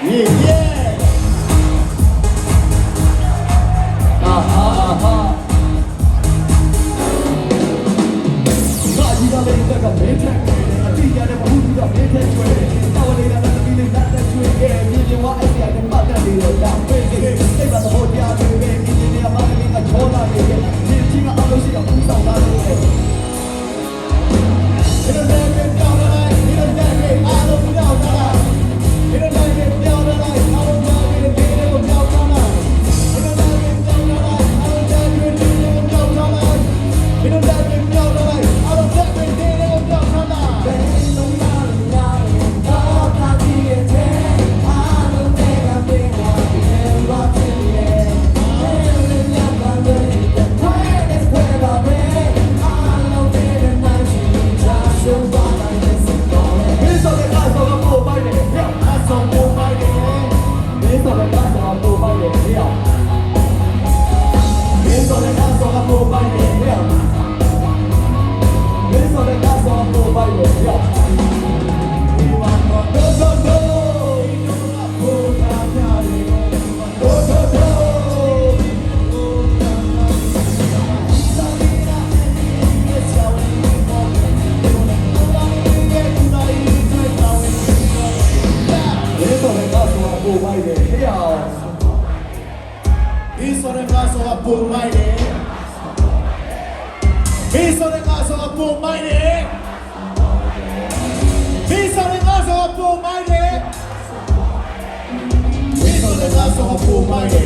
Yeah, yeah. Aha, aha. ငါကြီးကလည်းတက်ကမင်းထက်တယ်အတိရတဲ့ဘူးကမင်းထက်ကျွဲတယ်တော်လေးကလည်းတပီးလေးလက်သက်ကျွဲတယ်မြေပြင်ဝအိုက်ရတယ်ပတ်တယ်လို့တောင်းပေးတယ်စိတ်ပါသဘောတရားတွေပဲဒီနေ့မှာမင်းကချောလာတယ်ဒီချင်းကအလို့ရှိတာပူဆောင်လာတယ် You don't bulmaydı Hey ya Bir sonraki sonra bulmaydı Bir sonraki sonra bulmaydı Bir sonraki sonra bulmaydı Bir sonraki sonra bulmaydı